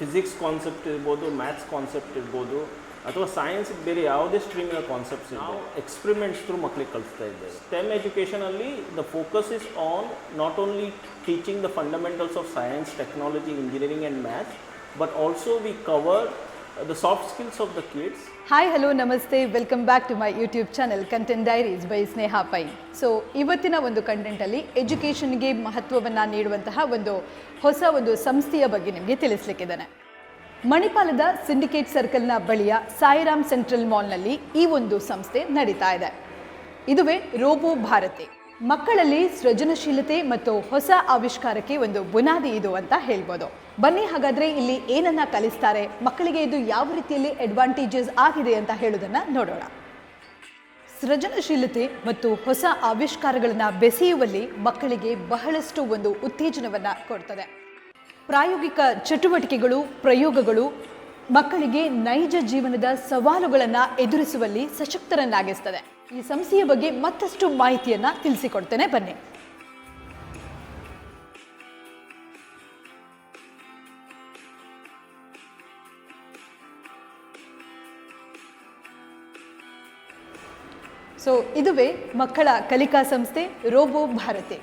Physics concept ಇರ್ಬೋದು maths concept ಇರ್ಬೋದು ಅಥವಾ ಸೈನ್ಸ್ ಬೇರೆ ಯಾವುದೇ ಸ್ಟ್ರೀಮಿನ ಕಾನ್ಸೆಪ್ಟ್ಸ್ ನಾವು ಎಕ್ಸ್ಪೆರಿಮೆಂಟ್ಸ್ ಥ್ರೂ ಮಕ್ಕಳಿಗೆ ಕಲಿಸ್ತಾ ಇದ್ದೇವೆ. STEM ಎಜುಕೇಷನಲ್ಲಿ the focus is on not only teaching the fundamentals of science technology engineering and maths but also we cover the soft skills of the kids hi hello ನಮಸ್ತೆ welcome back to my YouTube channel content diaries by Sneha Pai so ಇವತ್ತಿನ ಒಂದು ಕಂಟೆಂಟಲ್ಲಿ ಎಜುಕೇಷನ್ಗೆ ಮಹತ್ವವನ್ನು ನೀಡುವಂತಹ ಒಂದು ಹೊಸ ಒಂದು ಸಂಸ್ಥೆಯ ಬಗ್ಗೆ ನಿಮಗೆ ತಿಳಿಸ್ಲಿಕ್ಕಿದ್ದಾನೆ. ಮಣಿಪಾಲದ ಸಿಂಡಿಕೇಟ್ ಸರ್ಕಲ್ನ ಬಳಿಯ ಸಾಯಿರಾಮ್ ಸೆಂಟ್ರಲ್ ಮಾಲ್ನಲ್ಲಿ ಈ ಒಂದು ಸಂಸ್ಥೆ ನಡೀತಾ ಇದೆ. ಇದುವೇ ರೋಬೋ ಭಾರತಿ. ಮಕ್ಕಳಲ್ಲಿ ಸೃಜನಶೀಲತೆ ಮತ್ತು ಹೊಸ ಆವಿಷ್ಕಾರಕ್ಕೆ ಒಂದು ಬುನಾದಿ ಇದು ಅಂತ ಹೇಳ್ಬೋದು. ಬನ್ನಿ ಹಾಗಾದ್ರೆ ಇಲ್ಲಿ ಏನನ್ನ ಕಲಿಸ್ತಾರೆ, ಮಕ್ಕಳಿಗೆ ಇದು ಯಾವ ರೀತಿಯಲ್ಲಿ ಅಡ್ವಾಂಟೇಜಸ್ ಆಗಿದೆ ಅಂತ ಹೇಳೋದನ್ನ ನೋಡೋಣ. ಸೃಜನಶೀಲತೆ ಮತ್ತು ಹೊಸ ಆವಿಷ್ಕಾರಗಳನ್ನು ಬೆಸೆಯುವಲ್ಲಿ ಮಕ್ಕಳಿಗೆ ಬಹಳಷ್ಟು ಒಂದು ಉತ್ತೇಜನವನ್ನು ಕೊಡ್ತದೆ. ಪ್ರಾಯೋಗಿಕ ಚಟುವಟಿಕೆಗಳು, ಪ್ರಯೋಗಗಳು ಮಕ್ಕಳಿಗೆ ನೈಜ ಜೀವನದ ಸವಾಲುಗಳನ್ನು ಎದುರಿಸುವಲ್ಲಿ ಸಶಕ್ತರನ್ನಾಗಿಸ್ತದೆ. ಈ ಸಂಸ್ಥೆಯ ಬಗ್ಗೆ ಮತ್ತಷ್ಟು ಮಾಹಿತಿಯನ್ನ ತಿಳಿಸಿಕೊಡ್ತೇನೆ. ಬನ್ನಿ. ಸೊ ಇದುವೇ ಮಕ್ಕಳ ಕಲಿಕಾ ಸಂಸ್ಥೆ ರೋಬೋ ಭಾರತಿ.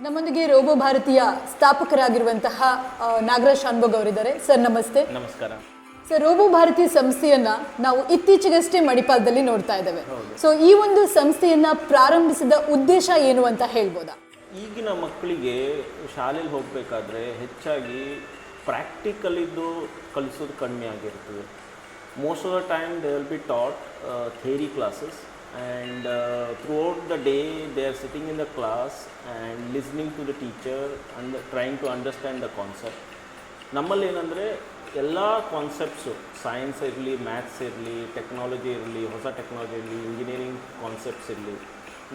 ನಮ್ಮೊಂದಿಗೆ ರೋಬೋ ಭಾರತೀಯ ಸ್ಥಾಪಕರಾಗಿರುವಂತಹ ನಾಗರಾಜ್ ಶಾನ್ಭೋಗ್ ಅವರಿದ್ದಾರೆ. ಸರ್, ನಮಸ್ತೆ. ನಮಸ್ಕಾರ. ಸರ್ ರೋಬೋ ಭಾರತಿ ಸಂಸ್ಥೆಯನ್ನ ನಾವು ಇತ್ತೀಚೆಗಷ್ಟೇ ಮಣಿಪಾಲದಲ್ಲಿ ನೋಡ್ತಾ ಇದ್ದೇವೆ. ಸೊ ಈ ಒಂದು ಸಂಸ್ಥೆಯನ್ನ ಪ್ರಾರಂಭಿಸಿದ ಉದ್ದೇಶ ಏನು ಅಂತ ಹೇಳ್ಬೋದಾ? ಈಗಿನ ಮಕ್ಕಳಿಗೆ ಶಾಲೆಯಲ್ಲಿ ಹೋಗಬೇಕಾದ್ರೆ ಹೆಚ್ಚಾಗಿ ಪ್ರಾಕ್ಟಿಕಲ್ ಇದ್ದು ಕಲಿಸೋದು ಕಡಿಮೆ ಆಗಿರ್ತದೆ. Most of the time they will be taught theory classes and throughout the day they are sitting in the class and listening to the teacher and trying to understand the concept ನಮ್ಮಲ್ಲಿ ಏನಂದರೆ ಎಲ್ಲ concepts science ಇರಲಿ maths ಇರಲಿ technology ಇರಲಿ, ಹೊಸ technology ಇರಲಿ engineering concepts ಇರಲಿ,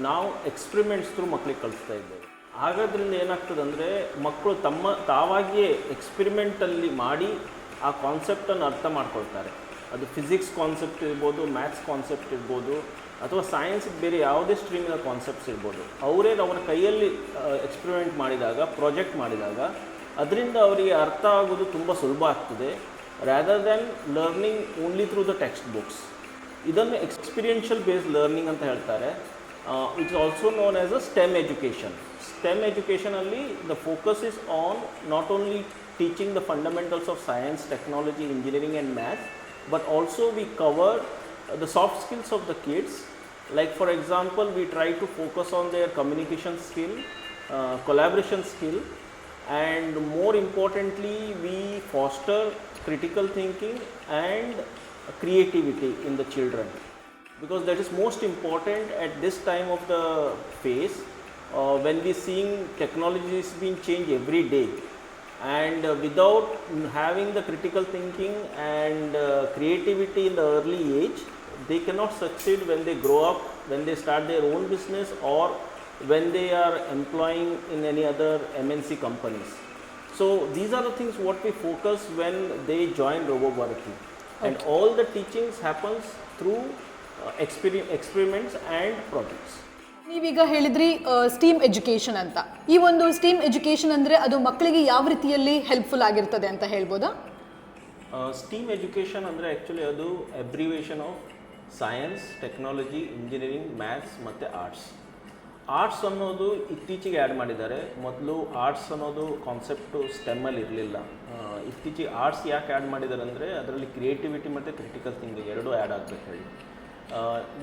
ನಾವು ಎಕ್ಸ್ಪ್ರಿಮೆಂಟ್ಸ್ ಥ್ರೂ ಮಕ್ಕಳಿಗೆ ಕಲಿಸ್ತಾ ಇದ್ದೇವೆ. ಹಾಗಾದ್ರಿಂದ ಏನಾಗ್ತದೆ ಅಂದರೆ ಮಕ್ಕಳು ತಮ್ಮ, ತಾವಾಗಿಯೇ ಎಕ್ಸ್ಪಿರಿಮೆಂಟಲ್ಲಿ ಮಾಡಿ ಆ ಕಾನ್ಸೆಪ್ಟನ್ನು ಅರ್ಥ ಮಾಡ್ಕೊಳ್ತಾರೆ. ಅದು ಫಿಸಿಕ್ಸ್ ಕಾನ್ಸೆಪ್ಟ್ ಇರ್ಬೋದು ಮ್ಯಾಥ್ಸ್ ಕಾನ್ಸೆಪ್ಟ್ ಇರ್ಬೋದು, ಅಥವಾ ಸೈನ್ಸ್ ಬೇರೆ ಯಾವುದೇ ಸ್ಟ್ರೀಮಿನ ಕಾನ್ಸೆಪ್ಟ್ಸ್ ಇರ್ಬೋದು. ಅವರೇ ಅವರ ಕೈಯಲ್ಲಿ ಎಕ್ಸ್ಪಿರಿಮೆಂಟ್ ಮಾಡಿದಾಗ ಪ್ರಾಜೆಕ್ಟ್ ಮಾಡಿದಾಗ ಅದರಿಂದ ಅವರಿಗೆ ಅರ್ಥ ಆಗೋದು ತುಂಬ ಸುಲಭ ಆಗ್ತದೆ. Rather than learning only through the text books ಇದನ್ನು ಎಕ್ಸ್ಪೀರಿಯನ್ಷಿಯಲ್ ಬೇಸ್ಡ್ ಲರ್ನಿಂಗ್ ಅಂತ ಹೇಳ್ತಾರೆ. It's also known as a STEM education STEM ಎಜುಕೇಷನಲ್ಲಿ the focus is on not only teaching the fundamentals of science technology engineering and maths but also we cover soft skills of the kids. Like for example we try to focus on their communication skill uh, collaboration skill and more importantly we foster critical thinking and creativity in the children. Because that is most important at this time of the phase uh, when we seeing technology is being changed every day. And uh, without having the critical thinking and uh, creativity in the early age they cannot succeed when they grow up when they start their own business or when they are employing in any other mnc companies so these are the things what we focus when they join RoboBharati and all the teachings happens through uh, exper- experiments and projects ನೀವೀಗ ಹೇಳಿದ್ರಿ steam education ಅಂತ ಈ ಒಂದು steam education ಅಂದ್ರೆ ಅದು ಮಕ್ಕಳಿಗೆ ಯಾವ ರೀತಿಯಲ್ಲಿ ಹೆಲ್ಪ್ಫುಲ್ ಆಗಿರ್ತದೆ ಅಂತ ಹೇಳ್ಬೋದಾ ಸ್ಟೀಮ್ ಎಜುಕೇಷನ್ ಅಂದರೆ ಆ್ಯಕ್ಚುಲಿ ಅದು abbreviation of science technology engineering maths ಮತ್ತು ಆರ್ಟ್ಸ್ ಆರ್ಟ್ಸ್ ಅನ್ನೋದು ಇತ್ತೀಚೆಗೆ ಆ್ಯಡ್ ಮಾಡಿದ್ದಾರೆ. ಮೊದಲು ಆರ್ಟ್ಸ್ ಅನ್ನೋದು ಕಾನ್ಸೆಪ್ಟು ಸ್ಟೆಮ್ಮಲ್ಲಿ ಇರಲಿಲ್ಲ. ಇತ್ತೀಚೆಗೆ ಆರ್ಟ್ಸ್ ಯಾಕೆ ಆ್ಯಡ್ ಮಾಡಿದ್ದಾರೆ ಅಂದರೆ ಅದರಲ್ಲಿ ಕ್ರಿಯೇಟಿವಿಟಿ ಮತ್ತು ಕ್ರಿಟಿಕಲ್ ಥಿಂಕಿಂಗ್ ಎರಡೂ ಆ್ಯಡ್ ಆಗಬೇಕು ಹೇಳಿ.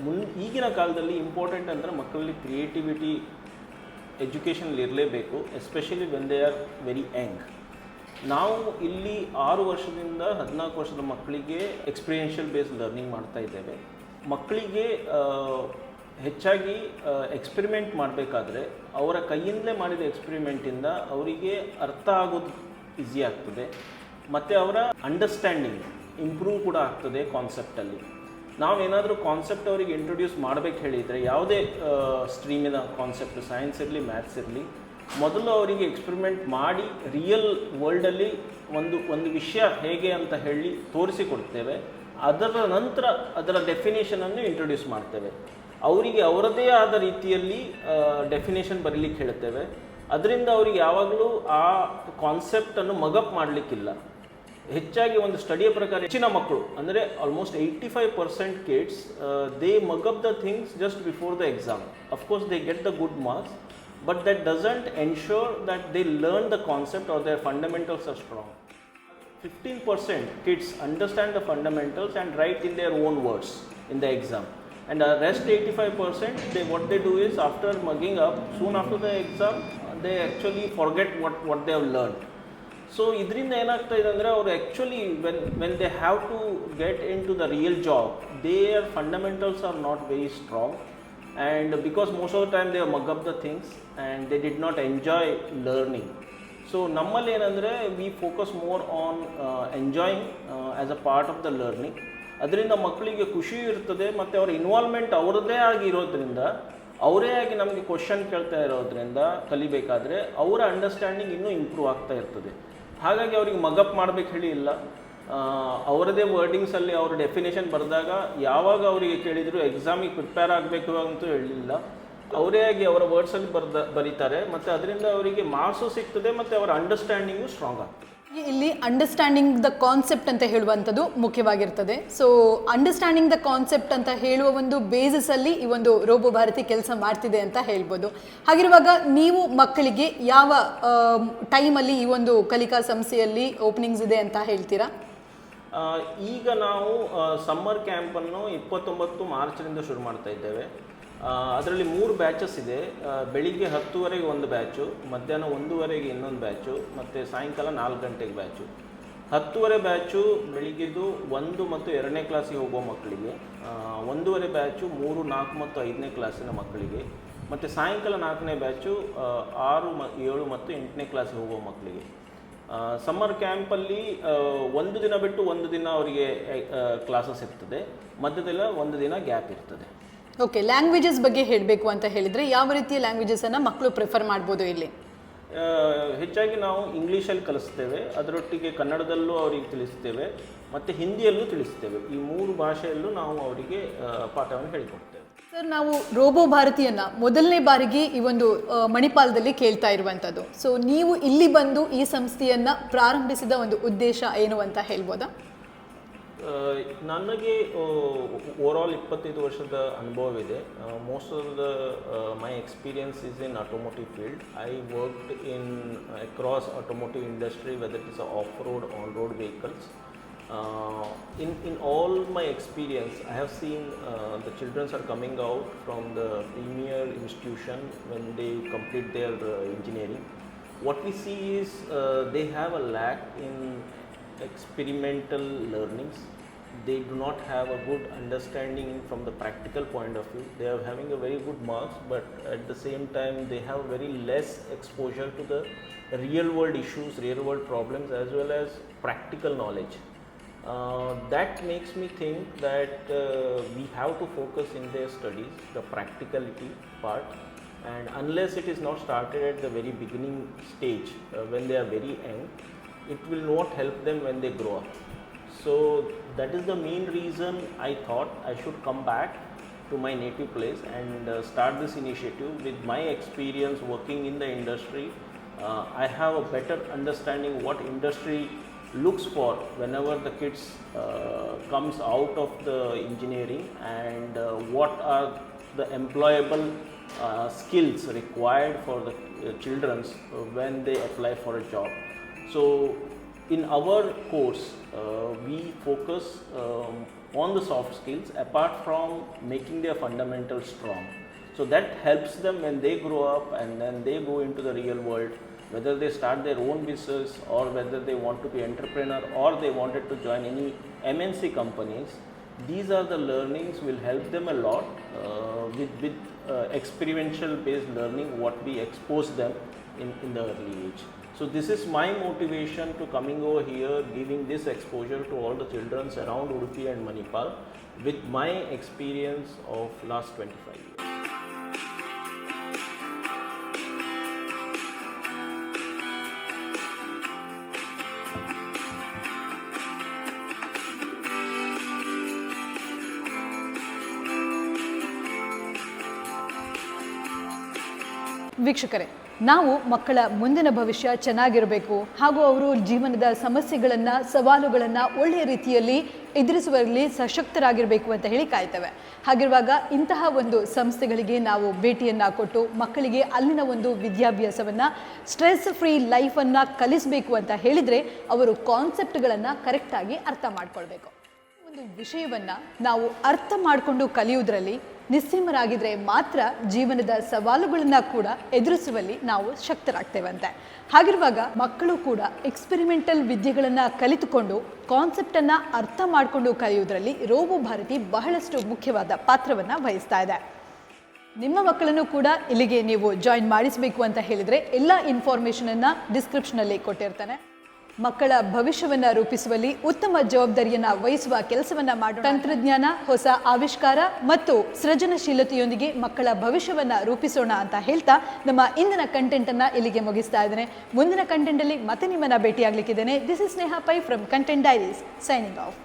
ಮುನ್, ಈಗಿನ ಕಾಲದಲ್ಲಿ ಇಂಪಾರ್ಟೆಂಟ್ ಅಂದರೆ ಮಕ್ಕಳಲ್ಲಿ ಕ್ರಿಯೇಟಿವಿಟಿ ಎಜುಕೇಷನಲ್ಲಿ ಇರಲೇಬೇಕು especially when they are very young ನಾವು ಇಲ್ಲಿ ಆರು ವರ್ಷದಿಂದ ಹದಿನಾಲ್ಕು ವರ್ಷದ ಮಕ್ಕಳಿಗೆ ಎಕ್ಸ್ಪೀರಿಯೆನ್ಷಿಯಲ್ ಬೇಸ್ಡ್ ಲರ್ನಿಂಗ್ ಮಾಡ್ತಾ ಇದ್ದೇವೆ. ಮಕ್ಕಳಿಗೆ ಹೆಚ್ಚಾಗಿ ಎಕ್ಸ್ಪೆರಿಮೆಂಟ್ ಮಾಡಬೇಕಾದ್ರೆ ಅವರ ಕೈಯಿಂದಲೇ ಮಾಡಿದ ಎಕ್ಸ್ಪೆರಿಮೆಂಟಿಂದ ಅವರಿಗೆ ಅರ್ಥ ಆಗೋದು ಈಸಿ ಆಗ್ತದೆ. ಮತ್ತು ಅವರ ಅಂಡರ್ಸ್ಟ್ಯಾಂಡಿಂಗ್ ಇಂಪ್ರೂವ್ ಕೂಡ ಆಗ್ತದೆ ಕಾನ್ಸೆಪ್ಟಲ್ಲಿ ನಾವೇನಾದರೂ ಕಾನ್ಸೆಪ್ಟ್ ಅವರಿಗೆ ಇಂಟ್ರೊಡ್ಯೂಸ್ ಮಾಡಬೇಕು ಹೇಳಿದರೆ, ಯಾವುದೇ ಸ್ಟ್ರೀಮಿನ ಕಾನ್ಸೆಪ್ಟ್ ಸೈನ್ಸ್ ಇರಲಿ ಮ್ಯಾಥ್ಸ್ ಇರಲಿ, ಮೊದಲು ಅವರಿಗೆ ಎಕ್ಸ್ಪೆರಿಮೆಂಟ್ ಮಾಡಿ ರಿಯಲ್ ವರ್ಲ್ಡಲ್ಲಿ ಒಂದು ಒಂದು ವಿಷಯ ಹೇಗೆ ಅಂತ ಹೇಳಿ ತೋರಿಸಿಕೊಡ್ತೇವೆ ಅದರ ನಂತರ ಅದರ ಡೆಫಿನೇಷನನ್ನು ಇಂಟ್ರೊಡ್ಯೂಸ್ ಮಾಡ್ತೇವೆ. ಅವರಿಗೆ ಅವರದೇ ಆದ ರೀತಿಯಲ್ಲಿ ಡೆಫಿನೇಷನ್ ಬರೀಲಿಕ್ಕೆ ಹೇಳ್ತೇವೆ ಅದರಿಂದ ಅವರಿಗೆ ಯಾವಾಗಲೂ ಆ ಕಾನ್ಸೆಪ್ಟನ್ನು ಮಗಪ್ ಮಾಡಲಿಕ್ಕಿಲ್ಲ. ಹೆಚ್ಚಾಗಿ ಒಂದು ಸ್ಟಡಿಯ ಪ್ರಕಾರ ಹೆಚ್ಚಿನ ಮಕ್ಕಳು, ಅಂದರೆ almost eighty five percent kids they mug up the things just before the exam of course they get the good marks but that doesn't ensure that they learn the concept or their fundamentals are strong 15% kids understand the fundamentals and write in their own words in the exam. And the rest 85% they, what they do is after mugging up, soon after the exam, they actually forget what what they have learned. So ಇದರಿಂದ ಏನಾಗ್ತಾ ಇದೆ ಅಂದರೆ ಅವರು actually when when they have to get into the real job their fundamentals are not very strong and because most of the time they mug up the things and they did not enjoy learning so ನಮ್ಮಲ್ಲಿ ಏನಂದರೆ we focus more on enjoying as a part of the learning ಅದರಿಂದ ಮಕ್ಕಳಿಗೆ ಖುಷಿ ಇರ್ತದೆ ಮತ್ತು ಅವರ involvement ಅವರದ್ದೇ ಆಗಿರೋದ್ರಿಂದ ಅವರೇ ಆಗಿ ನಮಗೆ ಕ್ವಶನ್ ಕೇಳ್ತಾ ಇರೋದ್ರಿಂದ ಕಲಿಬೇಕಾದ್ರೆ ಅವರ ಅಂಡರ್ಸ್ಟ್ಯಾಂಡಿಂಗ್ ಇನ್ನೂ ಇಂಪ್ರೂವ್ ಆಗ್ತಾ ಇರ್ತದೆ. ಹಾಗಾಗಿ ಅವ್ರಿಗೆ ಮಗಪ್ ಮಾಡ್ಬೇಕು ಹೇಳಿ ಇಲ್ಲ. ಅವರದೇ ವರ್ಡಿಂಗ್ಸಲ್ಲಿ ಅವ್ರ ಡೆಫಿನೇಷನ್ ಬರೆದಾಗ ಯಾವಾಗ ಅವರಿಗೆ ಕೇಳಿದರೂ ಎಕ್ಸಾಮಿಗೆ ಪ್ರಿಪೇರ್ ಆಗಬೇಕು ಅಂತೂ ಹೇಳಲಿಲ್ಲ ಅವರೇ ಆಗಿ ಅವರ ವರ್ಡ್ಸಲ್ಲಿ ಬರ್ದ, ಬರೀತಾರೆ. ಮತ್ತು ಅದರಿಂದ ಅವರಿಗೆ ಮಾರ್ಕ್ಸು ಸಿಗ್ತದೆ, ಮತ್ತು ಅವರ ಅಂಡರ್ಸ್ಟ್ಯಾಂಡಿಂಗು ಸ್ಟ್ರಾಂಗ್ ಆಗ್ತದೆ. ಇಲ್ಲಿ ಅಂಡರ್ಸ್ಟ್ಯಾಂಡಿಂಗ್ ದ ಕಾನ್ಸೆಪ್ಟ್ ಅಂತ ಹೇಳುವಂಥದ್ದು ಮುಖ್ಯವಾಗಿರ್ತದೆ. ಸೊ ಅಂಡರ್ಸ್ಟ್ಯಾಂಡಿಂಗ್ ದ ಕಾನ್ಸೆಪ್ಟ್ ಅಂತ ಹೇಳುವ ಒಂದು ಬೇಸಿಸ್ ಅಲ್ಲಿ ಈ ಒಂದು ರೋಬೋ ಭಾರತಿ ಕೆಲಸ ಮಾಡ್ತಿದೆ ಅಂತ ಹೇಳ್ಬೋದು. ಹಾಗಿರುವಾಗ ನೀವು ಮಕ್ಕಳಿಗೆ ಯಾವ ಟೈಮಲ್ಲಿ ಈ ಒಂದು ಕಲಿಕಾ ಸಂಸ್ಥೆಯಲ್ಲಿ ಓಪನಿಂಗ್ಸ್ ಇದೆ ಅಂತ ಹೇಳ್ತೀರಾ? ಈಗ ನಾವು ಸಮ್ಮರ್ ಕ್ಯಾಂಪನ್ನು ಇಪ್ಪತ್ತೊಂಬತ್ತು ಮಾರ್ಚ್ನಿಂದ ಶುರು ಮಾಡ್ತಾ ಇದ್ದೇವೆ. ಅದರಲ್ಲಿ ಮೂರು ಬ್ಯಾಚಸ್ ಇದೆ. ಬೆಳಿಗ್ಗೆ ಹತ್ತುವರೆಗೆ ಒಂದು ಬ್ಯಾಚು ಮಧ್ಯಾಹ್ನ ಒಂದೂವರೆಗೆ ಇನ್ನೊಂದು ಬ್ಯಾಚು ಮತ್ತು ಸಾಯಂಕಾಲ ನಾಲ್ಕು ಗಂಟೆಗೆ ಬ್ಯಾಚು ಹತ್ತುವರೆ ಬ್ಯಾಚು ಬೆಳಿಗ್ಗೆದು ಒಂದು ಮತ್ತು ಎರಡನೇ ಕ್ಲಾಸಿಗೆ ಹೋಗುವ ಮಕ್ಕಳಿಗೆ. ಒಂದೂವರೆ ಬ್ಯಾಚು ಮೂರು, ನಾಲ್ಕು ಮತ್ತು ಐದನೇ ಕ್ಲಾಸಿನ ಮಕ್ಕಳಿಗೆ. ಮತ್ತು ಸಾಯಂಕಾಲ ನಾಲ್ಕನೇ ಬ್ಯಾಚು ಆರು ಮ, ಏಳು ಮತ್ತು ಎಂಟನೇ ಕ್ಲಾಸಿಗೆ ಹೋಗುವ ಮಕ್ಕಳಿಗೆ. ಸಮ್ಮರ್ ಕ್ಯಾಂಪಲ್ಲಿ ಒಂದು ದಿನ ಬಿಟ್ಟು ಒಂದು ದಿನ ಅವರಿಗೆ ಕ್ಲಾಸಸ್ ಇರ್ತದೆ. ಮಧ್ಯದಲ್ಲ ಒಂದು ದಿನ ಗ್ಯಾಪ್ ಇರ್ತದೆ. ಓಕೆ ಲ್ಯಾಂಗ್ವೇಜಸ್ ಬಗ್ಗೆ ಹೇಳಬೇಕು ಅಂತ ಹೇಳಿದ್ರೆ ಯಾವ ರೀತಿಯ ಲ್ಯಾಂಗ್ವೇಜಸನ್ನು ಮಕ್ಕಳು ಪ್ರಿಫರ್ ಮಾಡ್ಬೋದು ಇಲ್ಲಿ? ಹೆಚ್ಚಾಗಿ ನಾವು ಇಂಗ್ಲೀಷಲ್ಲಿ ಕಲಿಸ್ತೇವೆ ಅದರೊಟ್ಟಿಗೆ ಕನ್ನಡದಲ್ಲೂ ಅವರಿಗೆ ತಿಳಿಸ್ತೇವೆ ಮತ್ತು ಹಿಂದಿಯಲ್ಲೂ ತಿಳಿಸ್ತೇವೆ. ಈ ಮೂರು ಭಾಷೆಯಲ್ಲೂ ನಾವು ಅವರಿಗೆ ಪಾಠವನ್ನು ಹೇಳಿಕೊಡ್ತೇವೆ. ಸರ್ ನಾವು ರೋಬೋ ಭಾರತಿಯನ್ನು ಮೊದಲನೇ ಬಾರಿಗೆ ಈ ಒಂದು ಮಣಿಪಾಲದಲ್ಲಿ ಕೇಳ್ತಾ ಇರುವಂಥದ್ದು ಸೊ ನೀವು ಇಲ್ಲಿ ಬಂದು ಈ ಸಂಸ್ಥೆಯನ್ನು ಪ್ರಾರಂಭಿಸಿದ ಒಂದು ಉದ್ದೇಶ ಏನು ಅಂತ ಹೇಳ್ಬೋದಾ? ನನಗೆ ಓವರ್ಆಲ್ ಇಪ್ಪತ್ತೈದು ವರ್ಷದ ಅನುಭವವಿದೆ. Most of the my experience is in automotive field I worked in across automotive industry whether it's off road on road vehicles in in all my experience I have seen the childrens are coming out from the premier institution when they complete their engineering what we see is they have a lack in experimental learnings they do not have a good understanding from the practical point of view. They are having a very good marks but at the same time they have very less exposure to the real world issues real world problems as well as practical knowledge. Uh, that makes me think that uh, we have to focus in their studies the practicality part. And unless it is not started at the very beginning stage uh, when they are very young it will not help them when they grow up so that is the main reason i thought i should come back to my native place and uh, start this initiative. With my experience working in the industry uh, i have a better understanding what industry looks for whenever the kids uh, comes out of the engineering and uh, what are the employable uh, skills required for the uh, children when they apply for a job. So in our course uh, we focus um, on the soft skills apart from making their fundamentals strong. So that helps them when they grow up and then they go into the real world whether they start their own business or whether they want to be entrepreneur or they wanted to join any mnc companies. These are the learnings will help them a lot uh, with, with uh, experiential based learning what we expose them in, in the early age so this is my motivation to coming over here giving this exposure to all the children around udupi and manipal with my experience of last 25 years ವೀಕ್ಷಕರೇ ನಾವು ಮಕ್ಕಳ ಮುಂದಿನ ಭವಿಷ್ಯ ಚೆನ್ನಾಗಿರಬೇಕು. ಹಾಗೂ ಅವರು ಜೀವನದ ಸಮಸ್ಯೆಗಳನ್ನು, ಸವಾಲುಗಳನ್ನು ಒಳ್ಳೆಯ ರೀತಿಯಲ್ಲಿ ಎದುರಿಸುವಲ್ಲಿ ಸಶಕ್ತರಾಗಿರಬೇಕು ಅಂತ ಹೇಳಿ ಕಾಯ್ತವೆ. ಹಾಗಿರುವಾಗ ಇಂತಹ ಒಂದು ಸಂಸ್ಥೆಗಳಿಗೆ ನಾವು ಭೇಟಿಯನ್ನು ಕೊಟ್ಟು ಮಕ್ಕಳಿಗೆ ಅಲ್ಲಿನ ಒಂದು ವಿದ್ಯಾಭ್ಯಾಸವನ್ನು, ಸ್ಟ್ರೆಸ್ ಫ್ರೀ ಲೈಫನ್ನು ಕಲಿಸಬೇಕು ಅಂತ ಹೇಳಿದರೆ ಅವರು ಕಾನ್ಸೆಪ್ಟ್ಗಳನ್ನು ಕರೆಕ್ಟಾಗಿ ಅರ್ಥ ಮಾಡ್ಕೊಳ್ಬೇಕು. ಒಂದು ವಿಷಯವನ್ನು ನಾವು ಅರ್ಥ ಮಾಡಿಕೊಂಡು ಕಲಿಯುವುದರಲ್ಲಿ ನಿಸ್ಸೀಮರಾಗಿದ್ರೆ ಮಾತ್ರ ಜೀವನದ ಸವಾಲುಗಳನ್ನು ಕೂಡ ಎದುರಿಸುವಲ್ಲಿ ನಾವು ಶಕ್ತರಾಗ್ತೇವಂತೆ. ಹಾಗಿರುವಾಗ ಮಕ್ಕಳು ಕೂಡ ಎಕ್ಸ್ಪೆರಿಮೆಂಟಲ್ ವಿದ್ಯೆಗಳನ್ನು ಕಲಿತುಕೊಂಡು ಕಾನ್ಸೆಪ್ಟನ್ನು ಅರ್ಥ ಮಾಡಿಕೊಂಡು ಕಲಿಯುವುದರಲ್ಲಿ ರೋಬೋ ಭಾರತಿ ಬಹಳಷ್ಟು ಮುಖ್ಯವಾದ ಪಾತ್ರವನ್ನ ವಹಿಸ್ತಾ ಇದೆ. ನಿಮ್ಮ ಮಕ್ಕಳನ್ನು ಕೂಡ ಇಲ್ಲಿಗೆ ನೀವು ಜಾಯಿನ್ ಮಾಡಿಸಬೇಕು ಅಂತ ಹೇಳಿದರೆ ಎಲ್ಲ ಇನ್ಫಾರ್ಮೇಷನನ್ನು ಡಿಸ್ಕ್ರಿಪ್ಷನಲ್ಲಿ ಕೊಟ್ಟಿರ್ತಾನೆ. ಮಕ್ಕಳ ಭವಿಷ್ಯವನ್ನು ರೂಪಿಸುವಲ್ಲಿ ಉತ್ತಮ ಜವಾಬ್ದಾರಿಯನ್ನು ವಹಿಸುವ ಕೆಲಸವನ್ನ ಮಾಡೋಣ. ತಂತ್ರಜ್ಞಾನ, ಹೊಸ ಆವಿಷ್ಕಾರ ಮತ್ತು ಸೃಜನಶೀಲತೆಯೊಂದಿಗೆ ಮಕ್ಕಳ ಭವಿಷ್ಯವನ್ನ ರೂಪಿಸೋಣ ಅಂತ ಹೇಳ್ತಾ ನಮ್ಮ ಇಂದಿನ ಕಂಟೆಂಟ್ ಅನ್ನ ಇಲ್ಲಿಗೆ ಮುಗಿಸ್ತಾ ಇದ್ದೇನೆ. ಮುಂದಿನ ಕಂಟೆಂಟ್ ಅಲ್ಲಿ ಮತ್ತೆ ನಿಮ್ಮನ್ನ ಭೇಟಿಯಾಗ್ಲಿಕ್ಕಿದ್ದೇನೆ this is Sneha Pai from content diaries signing off